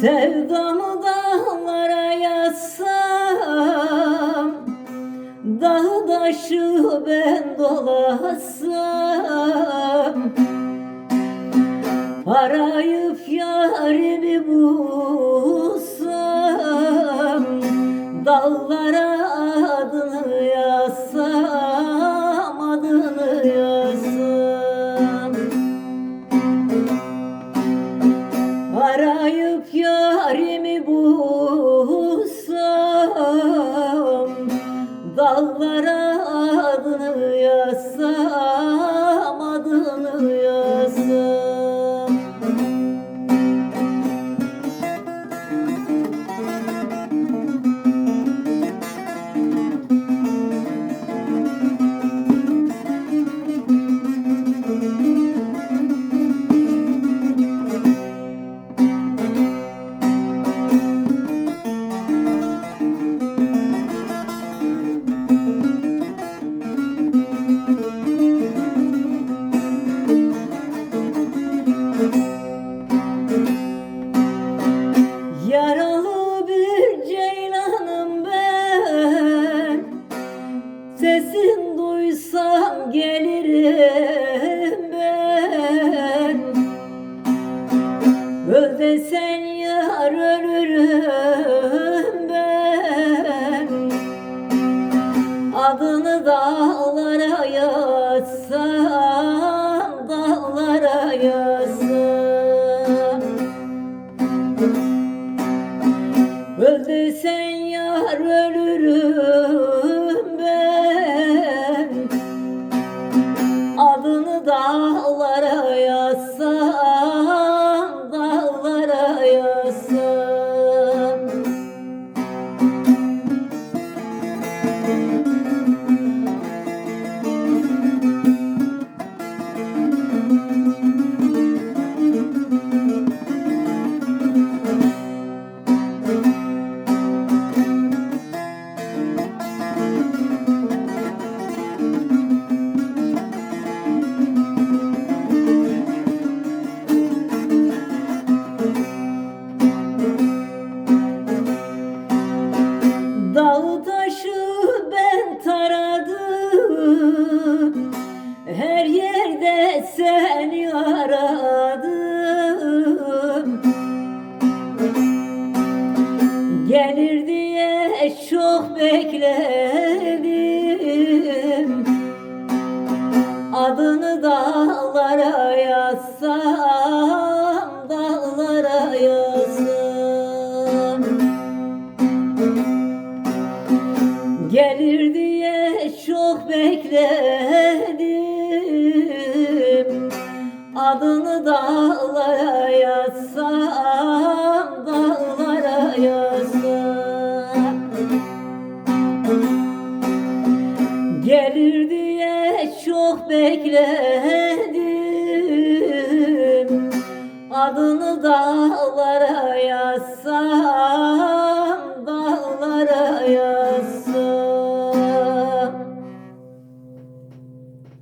Sevdamı dağlara yazsam Dağ taşı ben dolasam Arayıp yarimi bulsam Dağlara Arayıp yarimi bulsam Dallara adını yazsam Música Her yerde seni aradım Gelir diye çok bekledim bekledim Adını dağlara yazsam Dağlara yazsam. Gelir diye çok bekledim. Adını dağlara yazsam